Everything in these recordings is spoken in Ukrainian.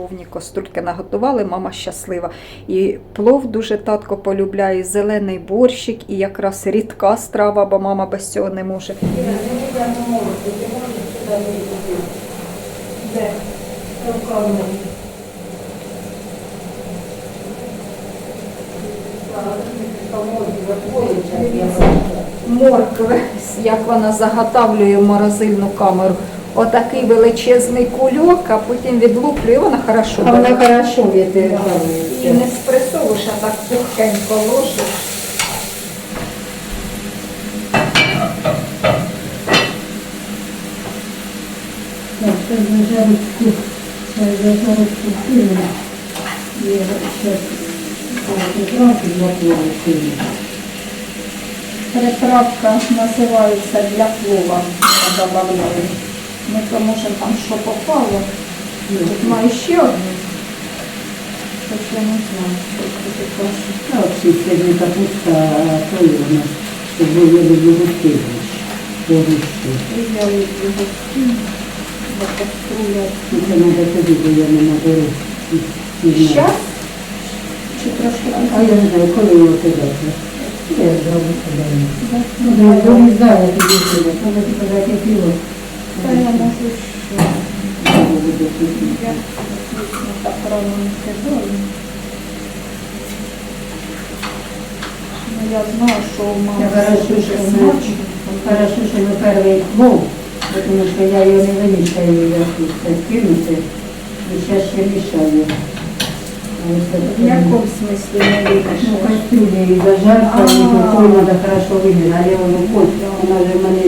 повні каструльки наготували, мама щаслива. І плов дуже татко полюбляє, і зелений борщик, і якраз рідка страва, бо мама без цього не може. Моркви, як вона заготавлює в морозильну камеру. Отакий величезний кульок, а потім відлуплює, вона хорошо. А вона хорошо І не спресовуєш, а так пухенько ложиш. Так, це вже це. Зараз. Приправка називається для плова. Добавляю. Не тому, що там що попало. Тут маю ще одну. Щось я не знаю, що це кашу. А от сьогодні капуста тої у нас, щоб ви їли густи. Погусти. І я люблю гостину, бо каструля. Ну, Це треба тобі, бо я не наберу. Щас? Чи трошки А я не знаю, коли його кидати. Я зроблю. Ну, я дорізаю тобі сюди. Треба ти казати пиво. Та я можу ще. Я, так рано не кидаю. Ну, я знаю, що все хорошо, що смачно. Хорошо, що ми перший плов, тому що я його не вимішаю, я тут це кинути. І зараз ще мішаю. В якому смислі не Ну, вийдеш? кастрюлі і зажарка, і А. потім треба хорошо вимішати, а я воно хочу, вона вже в мене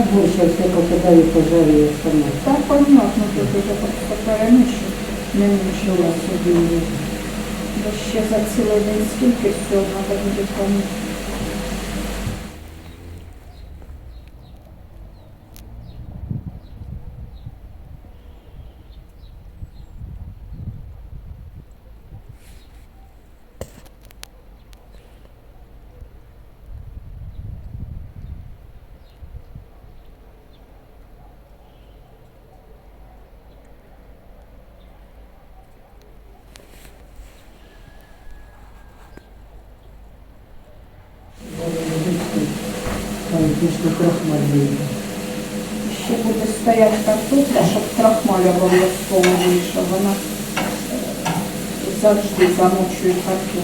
і так. я більше пожарю я сама. Так понятно, тут уже просто перемішу. Не мішала собі. Бо ще за цілий день скільки всього треба буде помити. Крахмаль вийде. Ще буде стояти картопля, щоб крахмаль обов'язково вийшов. Вона е, завжди замочує картоплю.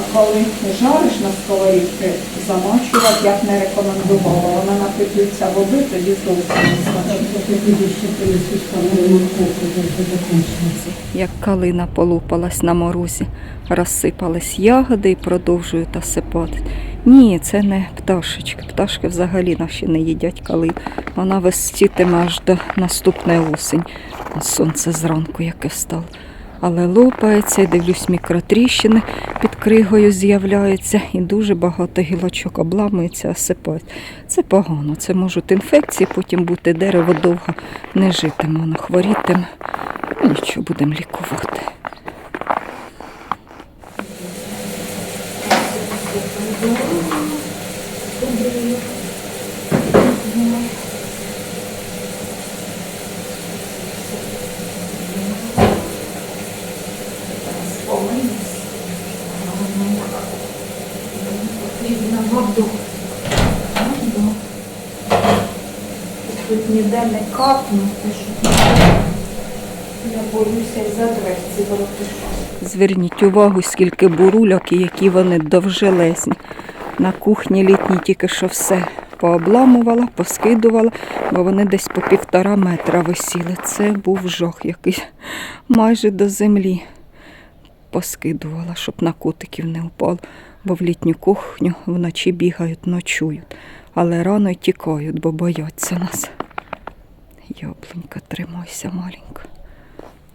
А коли жариш на сковорідці, замочувати я б не рекомендувала. Вона напитується води, тоді зовсім не смачно. Як калина полупалась на морозі, розсипались ягоди і продовжують осипати. Ні, це не пташечки. Пташки взагалі наші не їдять калин. Вона висітиме аж до наступної осінь. Сонце зранку яке встало. Але лопається, дивлюсь, мікротріщини під кригою з'являються, і дуже багато гілочок обламується, осипають. Це погано, це можуть інфекції, потім бути дерево довго не житиме, воно хворітиме. Нічого, будемо лікувати. Ніде не капнути, щоб я боюся і за дверці брати. Зверніть увагу, скільки бурульок і які вони довжелезні. На кухні літній тільки що все пообламувала, поскидувала, бо вони десь по півтора метра висіли. Це був жах якийсь майже до землі. Поскидувала, щоб на котиків не впало, бо в літню кухню вночі бігають, ночують, але рано й тікають, бо бояться нас. Яблунька, тримайся, маленька.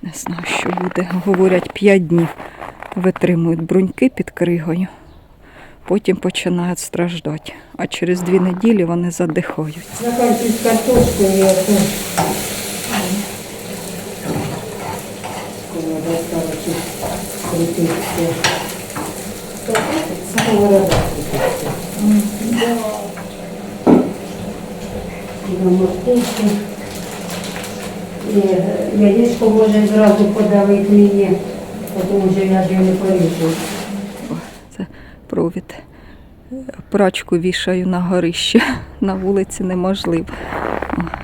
Не знаю, що буде. Говорять, п'ять днів витримують бруньки під кригою, потім починають страждати. А через дві неділі вони задихають. Заканчують картошку і оце. Скоро яєчко може зразу подавити мені, тому що я ж не поріжу. Це провід. Прачку вішаю на горище. На вулиці неможливо.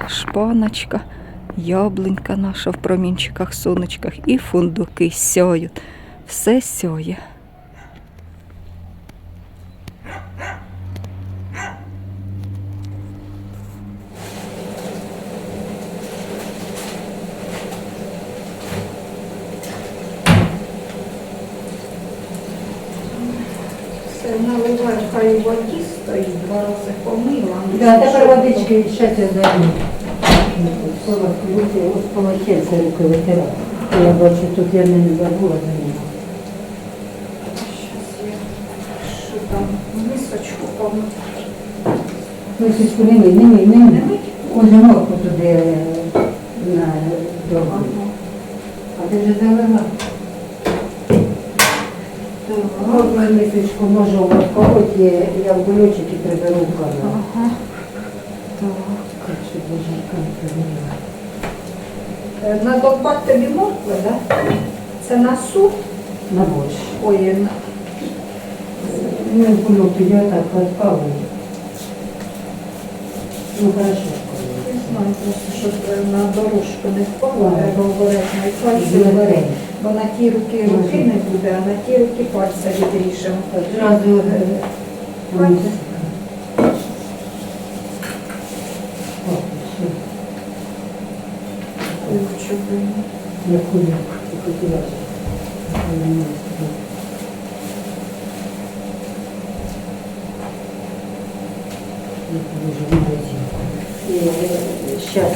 Шпаночка, яблунька наша в промінчиках, сонечках і фундуки сяють. Все сяє. Все наливаю, хай у воді стоїть, два рази помила. Да, тепер водички ще даю. Полотенце руки витирати. Я бачу, тут я не забула за нього. Що там мисочку помию. Лисичку не мий, не мий, не мий. Ось морку туди е, на дорогу. А ти вже залила? Можна мисочку можу вколоти, я в кульочок приберу в камеру. Ага. Так. Так, щоб боженька не приберила. Е, Надовбати тобі моркви, так? Це на суп? На борщ. Ой, на... Ну, в кульок тоді отак відпалую. Ну, хорошо. Не знаю, просто, щоб е, на дорожку не Ага. треба обережно і пальці не варенья. Бо на ті руки руки не буде, а на ті руки пальця відріжемо. Одразу е. Щоб Я кульок. Ти хотіла. Я не можу. Я положу в магазинку. І зараз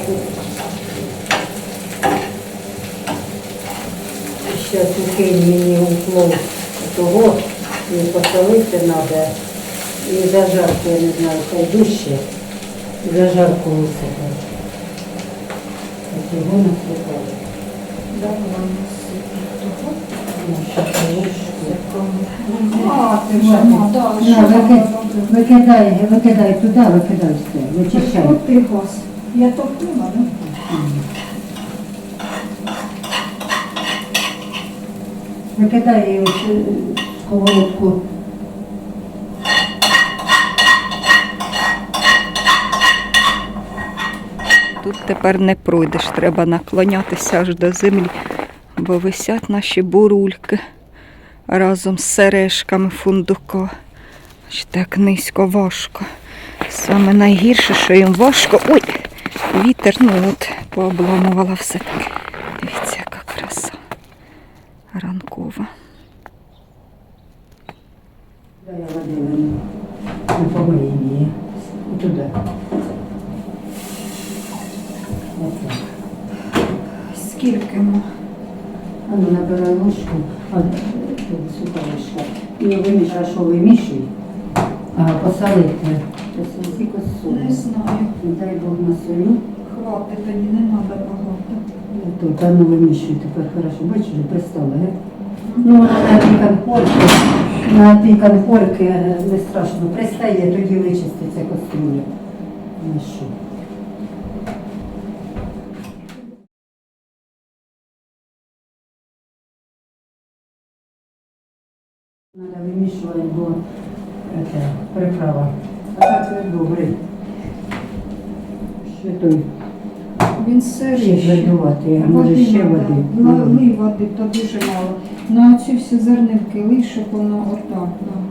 Сейчас укинь мені уплов того, і посолити треба, і зажарку, я не знаю, хай дужче, і зажарку висипати. А цього насипати. давай насиплю того. Ну? Викидай, викидай туди, викидай все, вичищай. Я топлила, ну? Ось, е, сковородку. Тут тепер не пройдеш, треба наклонятися аж до землі, бо висять наші бурульки разом з сережками фундука. Аж Так низько важко. Саме найгірше, що їм важко. Ой, вітер, ну от, пообламувала все. Краса. Ранкова. Не туди. Скільки ми? А ну набирай ложку, а тут суха ложка. І вимішай, що вимішуй. А посолити. Солі. знаю. Дай Бог на солю. Хватить, тоді не треба багато. Тут, а ну вимішуй тепер хорошо. Бачиш, вже пристала, ге? Ну, вона на тій конфорки, на тій конфорки е, не страшно. Пристає, тоді вичиститься кастрюля. Ну що? Треба вимішувати, бо це, приправа. А так це добре. Ще той Він ще сирий. задувати, а може ще води. Лий води, то дуже мало. На оці всі зернинки лий, щоб воно отак. да.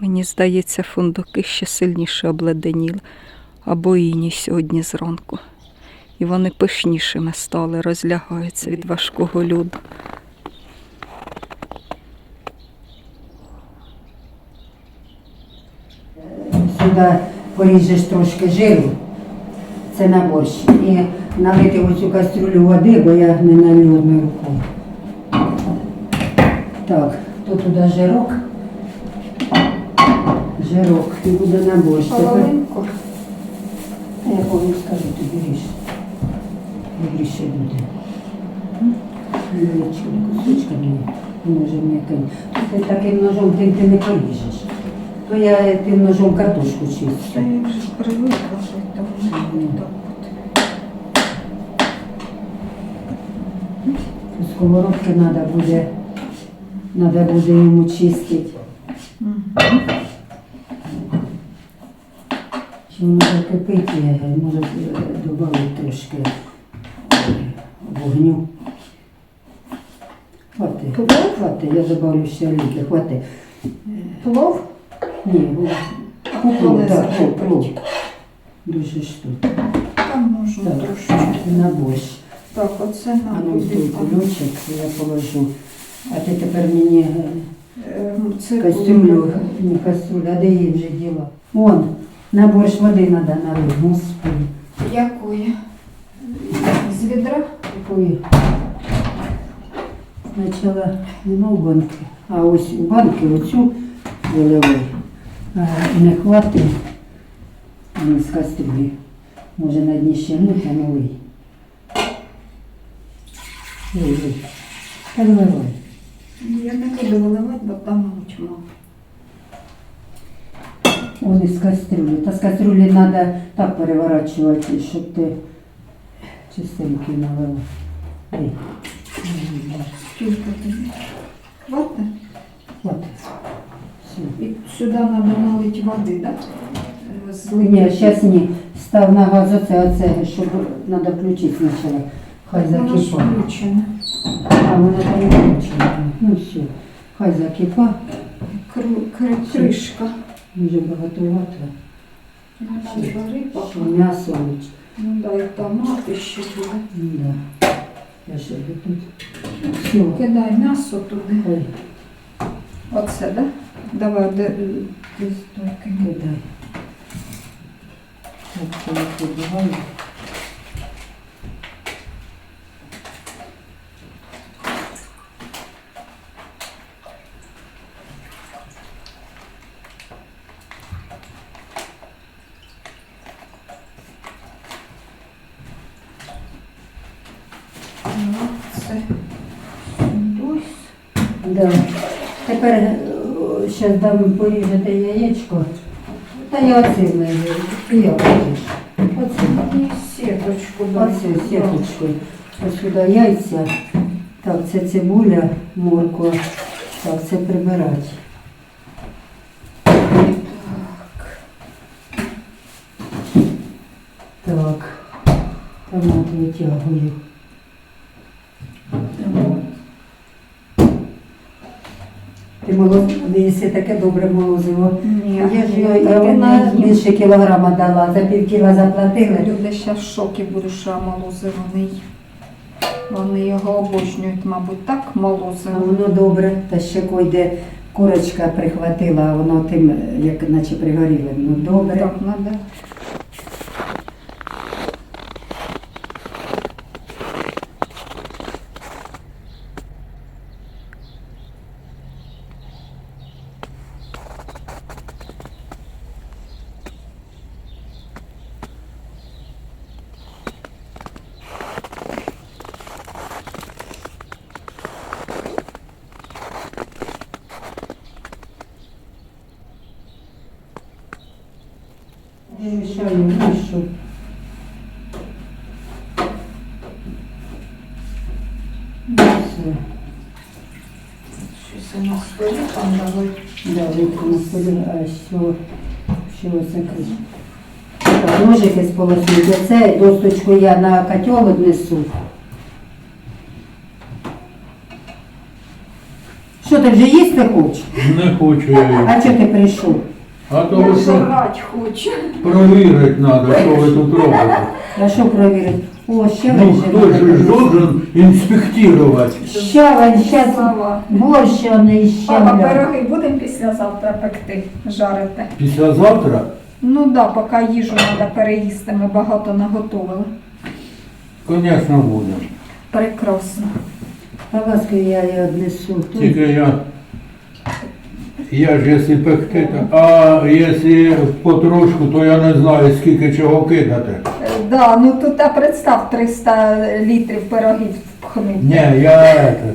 Мені здається, фундуки ще сильніше обледеніли, або іні сьогодні зранку. І вони пишнішими стали, розлягаються від важкого люду. сюди поріжеш трошки жиру, це на борщ. І налити в цю кастрюлю води, бо я не налью одною рукою. Так, то туди жирок. Жирок і буде на борщ. Половинку. Я помню, скажу, тобі ріж. Добріше буде. Невеличкими кусочками, може м'який. Ти таким ножом ти, ти не поріжеш. То я тим ножом картошку чистю. я вже привикла жити, то воно так. Сковородки треба буде, треба буде йому чистити. Чи воно закипить, може додати трошки е, вогню. Хвати, Плов? хвати, я добавлю ще олійки, хвати. Плов? Ні, плов, так, плов, плов. Дуже ж тут. Там можна Так. трошки. На борщ. Так, оце А на ну, буде той кульочок я положу. А ти тепер мені е, Е, Це кастрюлю, не кастрюлю, а де її вже діла? Вон, на борщ води треба налити, господи. Якої? З відра? Такої. Спочатку нема в банки, а ось у банки оцю виливай. А, не хватить ну, з кастрюлі. Може на дні ще муть, а новий. Ой. Виливай. Я не буду виливати, бо там муть мало. Он із кастрюлі. Та з кастрюлі треба так переворачувати, щоб ти чистенький налила. Ей, Скільки тобі? Хватить? хватить. Все. І сюди треба налити води, так? Ні, зараз ні. Став на газ оце, оце, щоб треба включити спочатку. Хай Воно ж закипа. включене. А воно там не включено. Ну все. Хай закипа. Кру- кри- Кришка. Дуже багато ватра. жари Що м'ясо. Ну да, і томати ще буде. Ну, да. Я ще тут. Все. Кидай м'ясо туди. Ой. Оце. Да? Давай, де, кидай. Так, це я подбиваю. Ну, це сундусь. Да. Тепер зараз дам поріжете яєчко. Та я оцим я. Оцим. І сіточку дай. Оце сіточкою. Ось сюди яйця. Так, це цибуля, морква. Так, це прибирати. Так. Томат витягую. Молоз... таке добре молозиво. Ні, Я ж його- вона не їм. більше кілограма дала, за пів кіла заплатили. Люди ще в шокі будуть, що я їм. Вони його обожнюють, мабуть, так А молозиво. воно добре, та ще койде курочка прихватила, воно тим, як наче пригоріло. Ну добре. Так, надо. Я мішаю мишу. Все. Щось у нас столі там дали. Да, вийти на столі, а що, що це криш? Ножики з Це досточку я на котел віднесу. Що ти вже їсти хочеш? Не хочу я їх. А чого ти прийшов? А то Я ви що жрать хочу. провірити треба, що ви тут робите. А що перевірити? О, ще Ну вже хто ж ж должен інспектувати? Щавель, щас Слава. борщ не Папа, щавля. пироги будемо післязавтра пекти, жарити. Післязавтра Ну так, да, поки їжу треба переїсти, ми багато наготовили. Звісно, буде. Прекрасно. Та ласка, я її однесу. Тут. Тільки я Я ж якщо пекти, то- а якщо потрошку, то я не знаю, скільки чого кидати. Е, Да, ну тут а представ 300 літрів пирогів впхнути. Ні, я этот.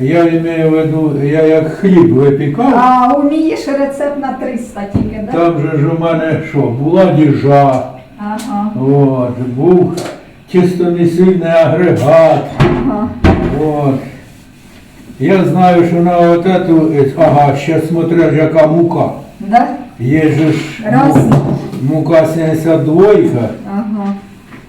Я маю в виду, я як хліб випікав, А умієш рецепт на 300 тільки, да? там же ж у мене що, була діжа, Ага, от, був тістомісильний агрегат. ага. От. Я знаю, що на от эту, е, ага, ще смотря яка мука. Да? Є же ж Раз. му- мука 72, Ага.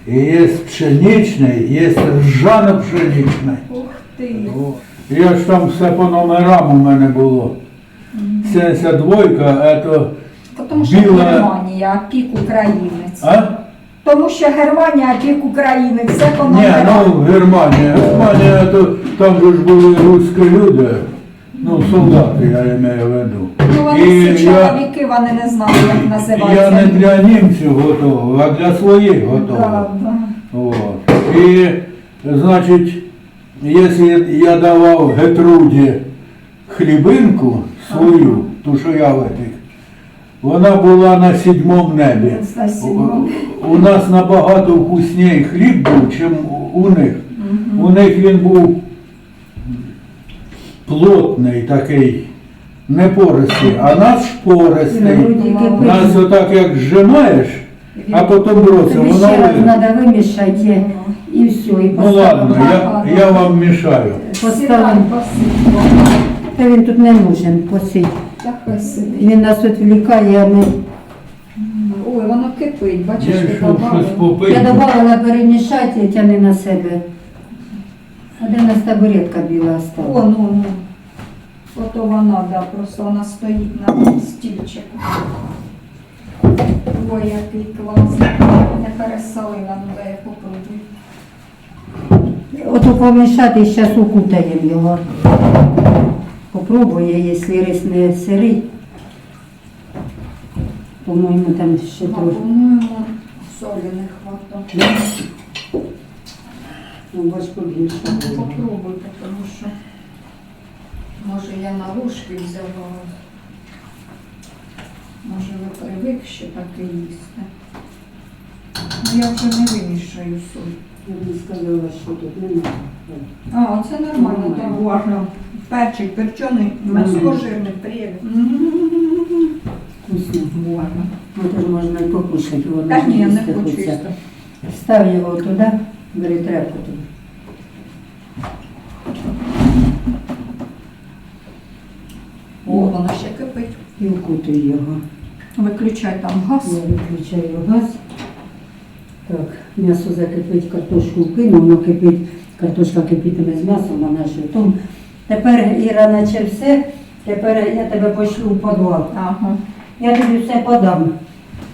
і є пшеничний, є ржано-пшеничний. Ух ти. О, Я ж там все по номерам у мене було. 72, это, Тому що Біла- Германія, пік українець. а? Тому що Германія, а пік українець, все Ні, ну Германія. Германія, то там же ж були руські люди, ну солдати, я маю в виду. Ну, вони всі я, чоловіки, вони не знали, як я не для німців готував, а для своїх Да, да. Вот. І, значить, якщо я давав Гетруді хлібинку свою, ту, що я випік, вона була на сідьмому небі. На. У, нас набагато вкусніший хліб був, ніж у них. У них він був плотний такий, не пористий, а наш пористий. Нас отак як зжимаєш, а потім бросив, воно ще раз треба вимішати і все, і Ну ладно, я, я вам мішаю. Поставимо. Та він тут не нужен, посидь. Так ось сидить. Він нас відвлікає, а ми... Ой, воно кипить, бачиш, Я ти щось добавила. попити. Я додавала перемішати і тяни на себе. А де у нас табуретка біла О, ну, ну. Ото вона, да, просто вона стоїть на стільчику. Ой, який класний. Не пересолила, ну дай я попробую. Ото помішати і зараз укутаємо його. Попробує, якщо рис не сирий. По-моєму, там ще трохи. по-моєму, солі не хватає. Ну, бач, побільше. було. Попробуйте, тому що може я на ложки взяла. Може ви привик ще таке їсти. Ну я вже не вимішаю соль. Я б не сказала, що тут немає. А, оце нормально, так важно. Перчик перчений, масло-жирний, приємний. Вкусно. Гарно. Ну, теж можна і покушати. Воно Та ж ні, я не їсти хочу хочеться. їсти. Став його туди, бери тряпку туди. О, воно ще кипить. І укутуй його. Виключай там газ. Я виключаю газ. Так, м'ясо закипить, картошку вкину, воно кипить, картошка кипітиме з м'ясом, вона ж том. Тепер, Іра, наче все, тепер я тебе пошлю в підвал. Ага. Я тобі все подам.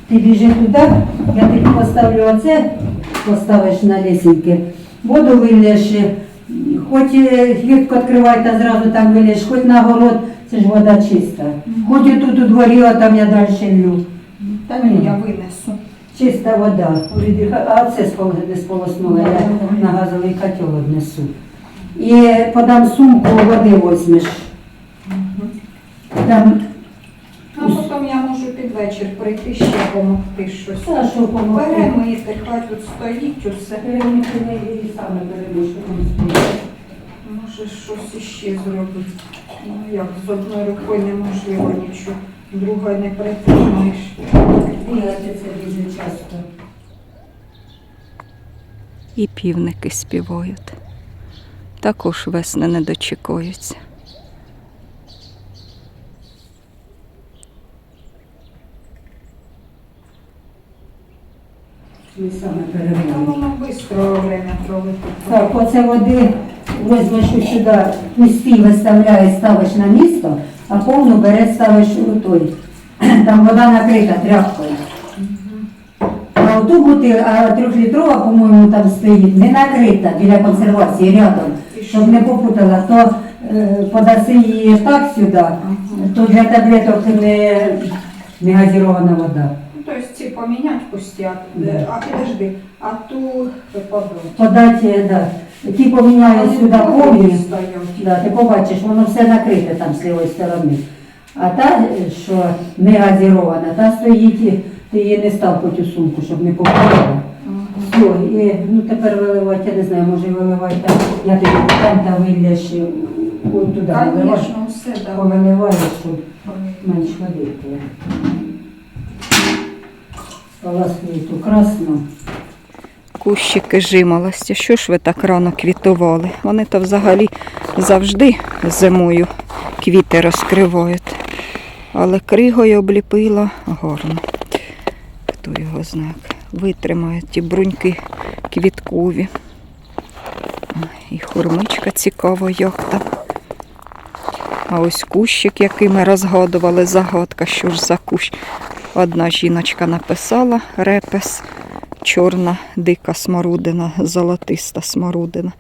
Ти біжи туди, я тобі поставлю оце, поставиш на лісінки, воду вилєш, хоч е, хвітку відкривай та зразу там вилєш, хоч на город, це ж вода чиста. Хоч і тут у дворі, а там я далі лью. Та ні, я винесу. Чиста вода. А це не сполоснула, я на газовий котел віднесу. І подам сумку, води возьмеш. Там, А потім я можу під вечір прийти ще допомогти щось. та що помогти. Перемити, хай тут стоїть усе. саме перемішу, там стоїть. Може щось іще зробити. Ну як, з одною рукою неможливо нічого, другою не притримаєш. Бігати це дуже часто. І півники співають. Також весни не дочекуються. Ми саме переміємо. воно швидко время пролетить. Так, оце води возьмеш сюди, пусті виставляєш, ставиш на місто, а повну береш, ставиш у той. Там вода накрита тряпкою. А оту бутиль, а трьохлітрова, по-моєму, там стоїть, не накрита біля консервації рядом, щоб не попутала, то е, подаси її так сюди, то для таблеток не, не газірована вода. Ну, то есть помінять пустяк, Да. а підожди, а ту подруг. Подати, да. Ті поміняють сюди повні. Да, ти побачиш, воно все накрите там з лівої сторони. А та, що не газірована, та стоїть, і ти її не став по цю сумку, щоб не попала. Все, і ну тепер виливати, я не знаю, може виливати там, я тобі там та вилляш і от туди виливаєш, Звісно, все давай. повиливаєш, щоб менш води. Полосує ту красну. Кущики жимолості. Що ж ви так рано квітували? Вони то взагалі завжди зимою квіти розкривають. Але кригою обліпила гарно. Хто його знає, витримає ті бруньки квіткові. І хурмичка цікаво, як там. А ось кущик, який ми розгадували, загадка, що ж за кущ. Одна жіночка написала репес, чорна дика сморудина, золотиста сморудина.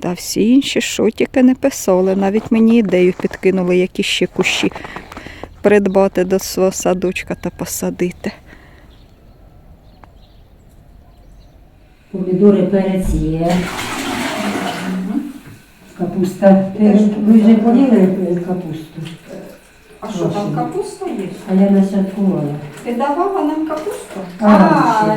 Та всі інші, що тільки не писали. Навіть мені ідею підкинули, які ще кущі придбати до свого садочка та посадити. Помідори перець є. Капуста. Ви вже поїли капусту? А що, там капуста є? А я насадкувала. Ти давала нам капусту? А, А,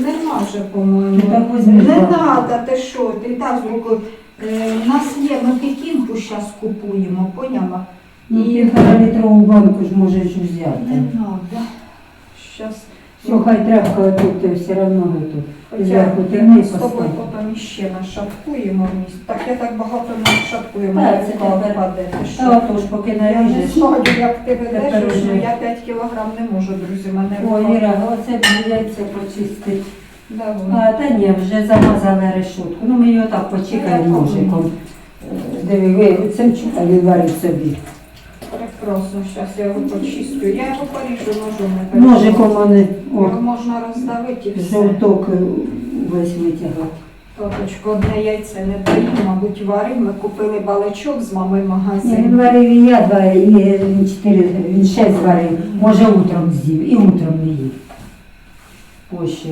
нема вже, по-моєму. Ну, так візьми Не треба, ти що, ти так з руку. Е, У нас є, ми пекінку зараз купуємо, поняла? Ну, І- півтора літрову банку ж можеш взяти. Не треба. Зараз. Все, хай тряпка тут все одно тут. Зверху терни з тобою постав. потім ще нашаткуємо вміст. Так я так багато не шаткую, Так, мене це рука тепер- впаде. Ти Та що? отож, поки Я не наріжеш. знаю, як ти Тепер ведеш, ну я 5 кілограм не можу, друзі, мене Ой, рука. Іра, оце б яйця почистити. Давай. А, та ні, вже замазали решетку. Ну ми його так Ну, почекаємо ножиком. Е, Диви, ви цим чукали варить собі. Прекрасно, зараз я його почистю. Я його поріжу ножом. Ножиком вони Його о, можна роздавити і все. жовток е, весь витягав. Таточко, одне яйце не доїв, мабуть, варив. Ми купили балачок з мами в Ні, він варив і я два, і він чотири, він шесть варив. Може утром з'їв, і утром не їв. Позже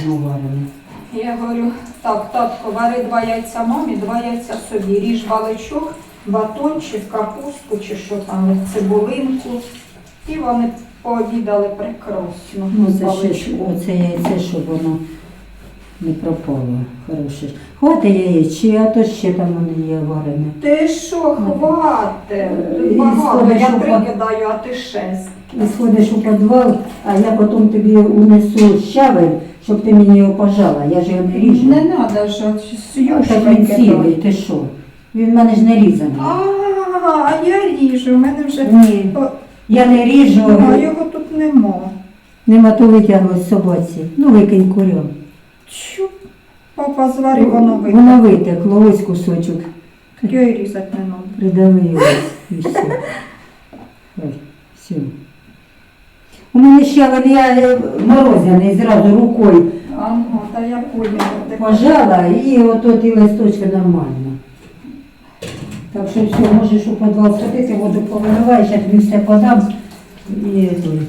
одно варене. Я говорю, так, татко, вари два яйця мамі, два яйця собі. Ріж балачок, батончик, капусту чи що там, цибулинку. І вони пообідали прекрасно. Ну, це ще ж, оце яйце, щоб воно не пропало. Хороше. Хватить яєць, чи а то ще там воно є варене. Ти що, хвате? І Багато, сходиш я у па- кидаю, а ти шесть. І сходиш у підвал, а я потім тобі унесу щавель, щоб ти мені його пожала. Я ж його не ріжу. Не треба от так він цілий, ти що? Він в мене ж не різаний. А, а я ріжу, у мене вже Ні, О, я не ріжу, а його тут нема. нема то витягли з собаці. Ну викинь курям. Чу, папа зварив, воно Воно витекло, ось кусочок. Я і різати не треба. Придави його і все. Ой, все. У мене щавель я е, морозяний зразу рукою Ага, та я поняла. Пожала і от ті листочки нормально. Так що все, можеш у підвал сходити, воду повиливаєш, я тобі все подам. І, той.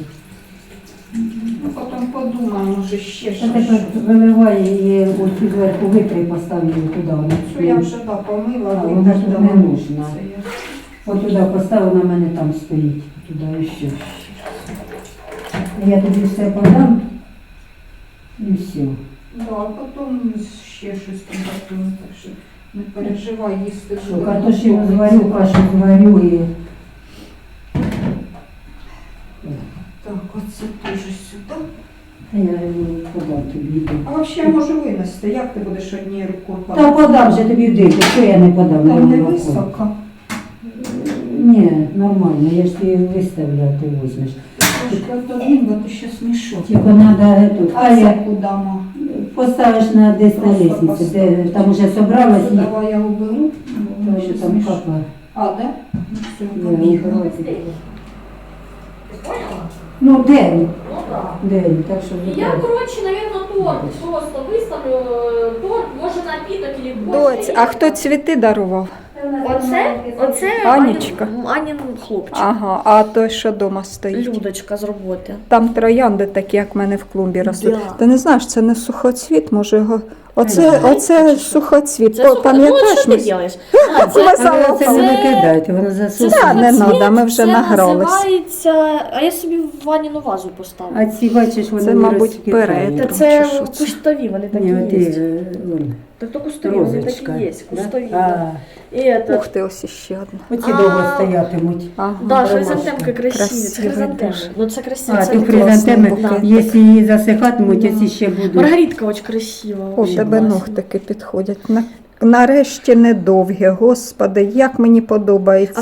Ну, потім подумаємо, може ще А щось. тепер виливай і ось зверху витри і постав її туди. вона Цю я вже да, помила, А, вона тут не нужна. Це я. Туди постав, вона в мене там стоїть. Туди і все. Я тобі все подам і все. Да, а потім ще щось там що не переживай, їсти Що, картошину готове. зварю, кашу зварю і Так, оце теж сюди. Та я її подам тобі. А взагалі я можу винести. Як ти будеш однією рукою Та подам же тобі дити, що я не подам? Там не високо. Ні, нормально, я ж тобі виставлю, а ти візьмеш. Трошки отодвинь, бо ти ще смішок. Тільки треба тут. А я ма? Поставиш на десь на лестниці, де там уже собралась, і Давай я уберу. тому що ще там папа. А, да? Ну, все, Да, тобі. Ну, день, Ну да. день, так що И я, короче, наверное, торт просто выставлю. э, Торт, может, напиток или борщ. Доць, а хто цвіти дарував? Оце, оце Анічка. Анін, Анін хлопчик. Ага, а той, що дома стоїть. Людочка з роботи. Там троянди такі, як в мене в клумбі ростуть. Да. Ти не знаєш, це не сухоцвіт, може його. Оце, оце сухоцвіт. Це сухо- Пам'ятаєш? Ну, що ти з- робиш? А, це, Ми Але це не викидайте, воно Та, засушить. не надо, ми вже це награлись. називається, а я собі в ванніну вазу поставила. А ці бачиш, вони Це, не мабуть, розкидають. перед. Та це що це? кустові, вони такі Ні, є. е, вон, Так то кустові, вони розочка. такі є, да? кустові. А, да. І это, Ух ти, ось іще одна. Оці А. довго стоятимуть. Ага. Да, Ромашка. хризантемки красиві, це Красиві хризантеми. дуже. Ну це красиво, А, це хризантеми. Якщо її засихатимуть, оці ще будуть. Маргаритка очень красива. О, вообще тебе класна. ногтики підходять. На- Нарешті недовгі, господи, як мені подобається.